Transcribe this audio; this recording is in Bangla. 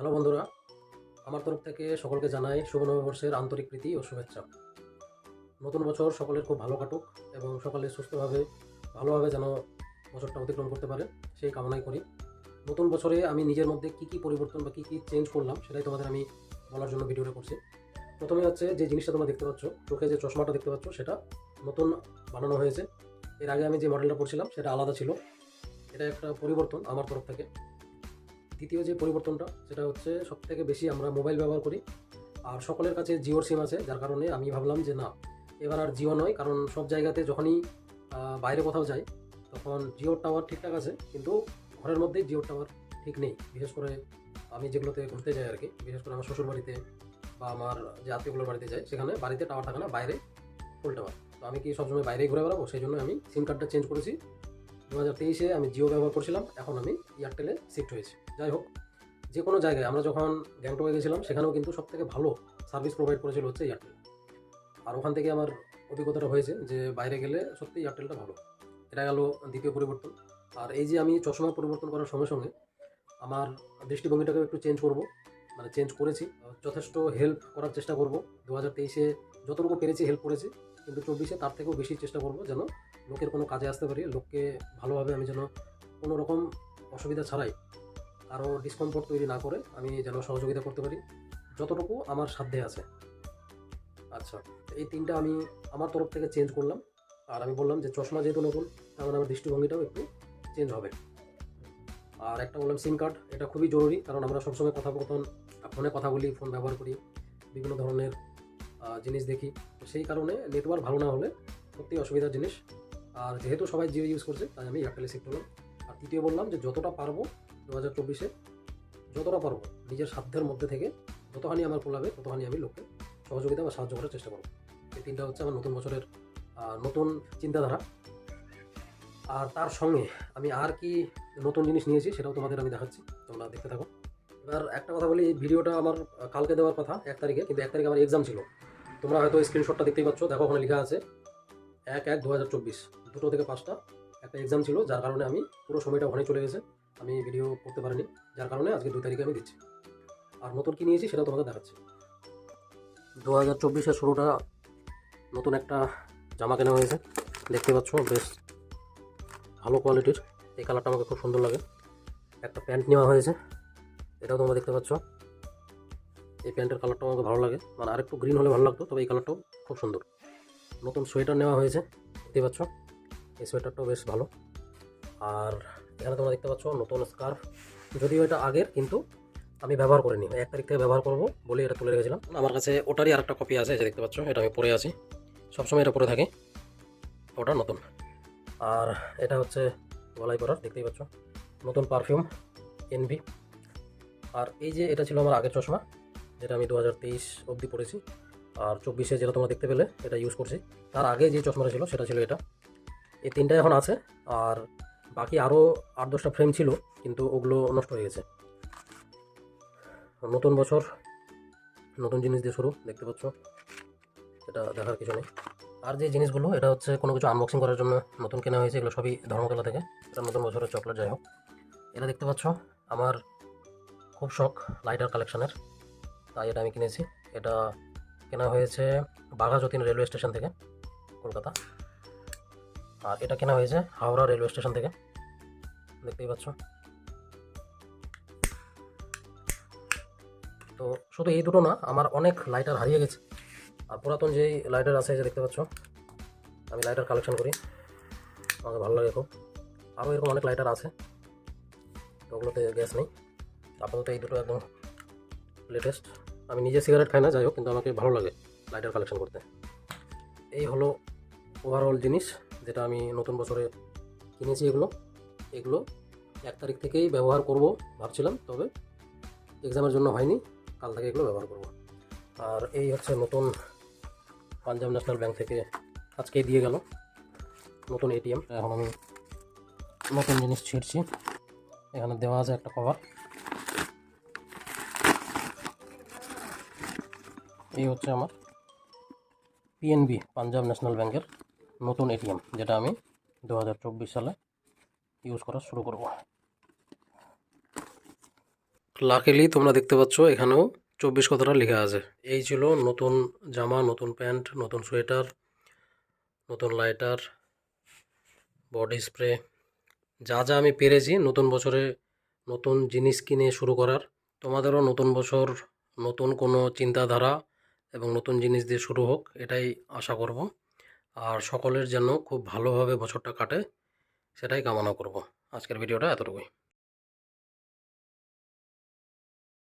হ্যালো বন্ধুরা, আমার তরফ থেকে সকলকে জানাই শুভ নববর্ষের আন্তরিক প্রীতি ও শুভেচ্ছা। নতুন বছর সকলের খুব ভালো কাটুক এবং সকলে সুস্থভাবে, ভালোভাবে যেন বছরটা অতিক্রম করতে পারে, সেই কামনাই করি। নতুন বছরে আমি নিজের মধ্যে কী কী পরিবর্তন বা কী কী চেঞ্জ করলাম সেটাই তোমাদের আমি বলার জন্য ভিডিওটা করছি। প্রথমে হচ্ছে যে জিনিসটা তোমরা দেখতে পাচ্ছ, চোখে যে চশমাটা দেখতে পাচ্ছ, সেটা নতুন বানানো হয়েছে। এর আগে আমি যে মডেলটা পড়ছিলাম সেটা আলাদা ছিল। এটা একটা পরিবর্তন আমার তরফ থেকে। দ্বিতীয় যে পরিবর্তনটা, সেটা হচ্ছে সব থেকে বেশি আমরা মোবাইল ব্যবহার করি। আর সকলের কাছে জিওর সিম আছে, যার কারণে আমি ভাবলাম যে না, এবার আর জিও নয়, কারণ সব জায়গাতে যখনই বাইরে কোথাও যাই, তখন জিওর টাওয়ার ঠিকঠাক আছে, কিন্তু ঘরের মধ্যেই জিওর টাওয়ার ঠিক নেই। বিশেষ করে আমি যেগুলোতে ঘুরতে যাই আর কি বিশেষ করে আমার শ্বশুর বাড়িতে বা আমার যে আত্মীয়গুলোর বাড়িতে যাই, সেখানে বাড়িতে টাওয়ার থাকে না, বাইরে ফুল টাওয়ার তো আমি কি সবসময় বাইরেই ঘুরে বেড়াবো? সেই জন্য আমি সিম কার্ডটা চেঞ্জ করেছি। দু হাজার তেইশে আমি জিও ব্যবহার করছিলাম, এখন আমি এয়ারটেলে শিফট হয়েছি। যাই হোক, যে কোনো জায়গায় আমরা যখন গ্যাংটকে গেছিলাম, সেখানেও কিন্তু সব থেকে ভালো সার্ভিস প্রোভাইড করেছিল হচ্ছে এয়ারটেল। আর ওখান থেকে আমার অভিজ্ঞতাটা হয়েছে যে বাইরে গেলে সত্যি এয়ারটেলটা ভালো। এটা গেল দ্বিতীয় পরিবর্তন। আর এই যে আমি চশমা পরিবর্তন করার সঙ্গে সঙ্গে আমার দৃষ্টিভঙ্গিটাকেও একটু চেঞ্জ করব। মানে চেঞ্জ করেছি। যথেষ্ট হেল্প করার চেষ্টা করব। দু হাজার তেইশে যতটুকু পেরেছি হেল্প করেছি। কিন্তু চব্বিশে তার থেকেও বেশি চেষ্টা করব যেন লোকের কোনো কাজে আসতে পারি, লোককে ভালোভাবে আমি যেন কোনো রকম অসুবিধা ছাড়াই আরও ডিসকমফোর্ট তৈরি না করে আমি যেন সহযোগিতা করতে পারি, যতটুকু আমার সাধ্যে আছে। আচ্ছা এই তিনটা আমি আমার তরফ থেকে চেঞ্জ করলাম। আর আমি বললাম যে চশমা যেহেতু নতুন তার মানে আমার দৃষ্টিভঙ্গিটাও একটু চেঞ্জ হবে। আর একটা বললাম সিম কার্ড এটা খুবই জরুরি, কারণ আমরা সবসময় কথোপকথন ফোনে কথা বলি ফোন ব্যবহার করি, বিভিন্ন ধরনের জিনিস দেখি। তো সেই কারণে নেটওয়ার্ক ভালো না হলে সত্যি অসুবিধার জিনিস। আর যেহেতু সবাই জিও ইউজ করছে, তাই আমি এয়ারটেলে শিফট হলাম। আর তৃতীয় বললাম যে যতটা পারব দু হাজার চব্বিশে, যতটা পারব নিজের সাধ্যের মধ্যে থেকে যতখানি আমার কোলাবে ততখানি আমি লোককে সহযোগিতা বা সাহায্য করার চেষ্টা করব। এই তিনটা হচ্ছে আমার নতুন বছরের নতুন চিন্তাধারা। আর তার সঙ্গে আমি আর কি নতুন জিনিস নিয়েছি সেটাও তোমাদের আমি দেখাচ্ছি, তোমরা দেখতে থাকো। এবার একটা কথা বলি, এই ভিডিওটা আমার কালকে দেওয়ার কথা, এক তারিখে, কিন্তু এক তারিখে আমার এক্সাম ছিল। তোমরা হয়তো স্ক্রিনশটটা দেখতেই পাচ্ছ। দেখো, ওখানে লেখা আছে এক এক দু হাজার চব্বিশ। দুটো থেকে পাঁচটা। একটা এক্সাম ছিল, যার কারণে আমি পুরো সময়টা ওখানে চলে গেছে। আমি ভিডিও করতে পারিনি। যার কারণে আজকে দু তারিখে আমি দিচ্ছি। আর নতুন কী নিয়েছি সেটা তোমাদের দেখাচ্ছি। দু হাজার চব্বিশের শুরুটা নতুন একটা জামা কেনা হয়েছে। দেখতে পাচ্ছ, বেশ ভালো কোয়ালিটির এই কালারটা আমাকে খুব সুন্দর লাগে। একটা প্যান্ট নেওয়া হয়েছে। এটাও তোমরা দেখতে পাচ্ছ। এই প্যান্টের কালারটাও আমাকে ভালো লাগে। মানে আরেকটু গ্রিন হলে ভালো লাগতো, তবে এই কালারটাও খুব সুন্দর। নতুন সোয়েটার নেওয়া হয়েছে দেখতে পাচ্ছ। এই সোয়েটারটাও বেশ ভালো। আর এখানে তোমরা দেখতে পাচ্ছ নতুন স্কার্ফ যদিও এটা আগের, কিন্তু আমি ব্যবহার করিনি। এক তারিখ থেকে ব্যবহার করব বলে এটা তুলে রেখেছিলাম। আমার কাছে ওটারই আরেকটা কপি আছে যে দেখতে পাচ্ছ, এটা আমি পরে আছি। সবসময় এটা পরে থাকি। ওটা নতুন। আর এটা হচ্ছে গলায় পরার, দেখতেই পাচ্ছ। নতুন পারফিউম এনভি আর এই যে এটা ছিল আমার আগের চশমা। যেটা আমি দু হাজার তেইশ অবধি পড়েছি। আর চব্বিশে যেটা তোমরা দেখতে পেলে, এটা ইউজ করছি। তার আগে যে চশমাটা ছিল, সেটা ছিল এটা। এই তিনটা এখন আছে, আর বাকি আরও আট দশটা ফ্রেম ছিল, কিন্তু ওগুলো নষ্ট হয়ে গেছে। নতুন বছর, নতুন জিনিস দিয়ে শুরু, দেখতে পাচ্ছ। এটা দেখার কিছু নেই। আর যে জিনিসগুলো, এটা হচ্ছে কোনো কিছু আনবক্সিং করার জন্য নতুন কেনা হয়েছে, এগুলো সবই ধর্মতলা থেকে। এটা নতুন বছরের চকলেট যাই হোক। এটা দেখতে পাচ্ছ, আমার খুব শখ লাইটার কালেকশনের তাই এটা আমি কিনেছি। এটা কেনা হয়েছে বাঘা যতীন রেলওয়ে স্টেশন থেকে, কলকাতা। আর এটা কেনা হয়েছে হাওড়া রেলওয়ে স্টেশন থেকে। দেখতেই পাচ্ছ। তো শুধু এই দুটো না, আমার অনেক লাইটার হারিয়ে গেছে। আর পুরাতন যেই লাইটার আছে যে দেখতে পাচ্ছ, আমি লাইটার কালেকশন করি। আমাকে ভালো লাগে খুব। আরও এরকম অনেক লাইটার আছে। তো ওগুলোতে গ্যাস নেই। আপাতত এই দুটো একদম লেটেস্ট আমি নিজে সিগারেট খাই না, যাই হোক, কিন্তু আমাকে ভালো লাগে লাইটার কালেকশন করতে। এই হলো ওভারঅল জিনিস যেটা আমি নতুন বছরে কিনেছি এগুলো। এগুলো এক তারিখ থেকেই ব্যবহার করব ভাবছিলাম, তবে এক্সামের জন্য হয়নি, কাল থেকে এগুলো ব্যবহার করব। আর এই হচ্ছে নতুন পাঞ্জাব ন্যাশনাল ব্যাংক থেকে আজকেই দিয়ে গেল নতুন এটিএম এখন আমি নতুন জিনিস ছিঁড়ছি। এখানে দেওয়া আছে একটা কভার এই হচ্ছে আমার পিএনবি পাঞ্জাব ন্যাশনাল ব্যাংকের নতুন এটিএম যেটা আমি দু হাজার চব্বিশ সালে ইউজ করা শুরু করব। লাকিলি তোমরা দেখতে পাচ্ছ, এখানেও চব্বিশ কথাটা লেখা আছে। এই ছিল নতুন জামা, নতুন প্যান্ট, নতুন সোয়েটার, নতুন লাইটার, বডি স্প্রে, যা যা আমি পেরেছি নতুন বছরে নতুন জিনিস কিনে শুরু করার। তোমাদেরও নতুন বছর, নতুন কোনো চিন্তাধারা এবং নতুন জিনিস দিয়ে শুরু হোক, এটাই আশা করব। আর সকলের যেন খুব ভালোভাবে বছরটা কাটে, সেটাই কামনা করব। আজকের ভিডিওটা এতটুকুই।